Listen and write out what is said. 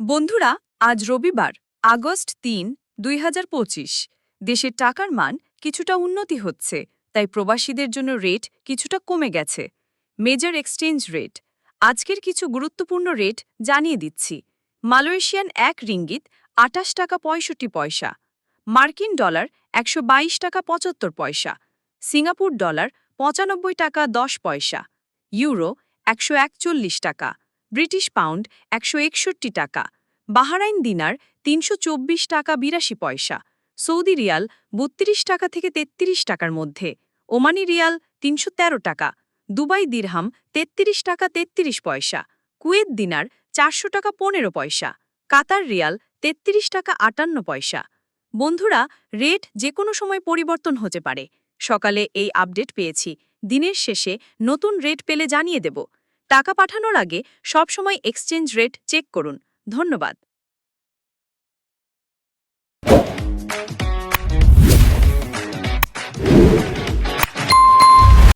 বন্ধুরা, আজ রবিবার, আগস্ট তিন, দুই দেশের টাকার মান কিছুটা উন্নতি হচ্ছে, তাই প্রবাসীদের জন্য রেট কিছুটা কমে গেছে। মেজর এক্সচেঞ্জ রেট, আজকের কিছু গুরুত্বপূর্ণ রেট জানিয়ে দিচ্ছি। মালয়েশিয়ান এক রিঙ্গিত আটাশ টাকা পঁয়ষট্টি পয়সা, মার্কিন ডলার একশো বাইশ টাকা পঁচাত্তর পয়সা, সিঙ্গাপুর ডলার পঁচানব্বই টাকা দশ পয়সা, ইউরো একশো একচল্লিশ টাকা। ব্রিটিশ পাউন্ড একশো একষট্টি টাকা, বাহারাইন দিনার তিনশো চব্বিশ টাকা বিরাশি পয়সা, সৌদি রিয়াল বত্রিশ টাকা থেকে তেত্রিশ টাকার মধ্যে, ওমানি রিয়াল তিনশো তেরো টাকা, দুবাই দিরহাম তেত্রিশ টাকা তেত্রিশ পয়সা, কুয়েত দিনার চারশো টাকা পনেরো পয়সা, কাতার রিয়াল তেত্রিশ টাকা আটান্ন পয়সা। বন্ধুরা, রেট যে কোনো সময় পরিবর্তন হতে পারে। সকালে এই আপডেট পেয়েছি। দিনের শেষে নতুন রেট পেলে জানিয়ে দেব। টাকা পাঠানোর আগে সবসময় এক্সচেঞ্জ রেট চেক করুন। ধন্যবাদ।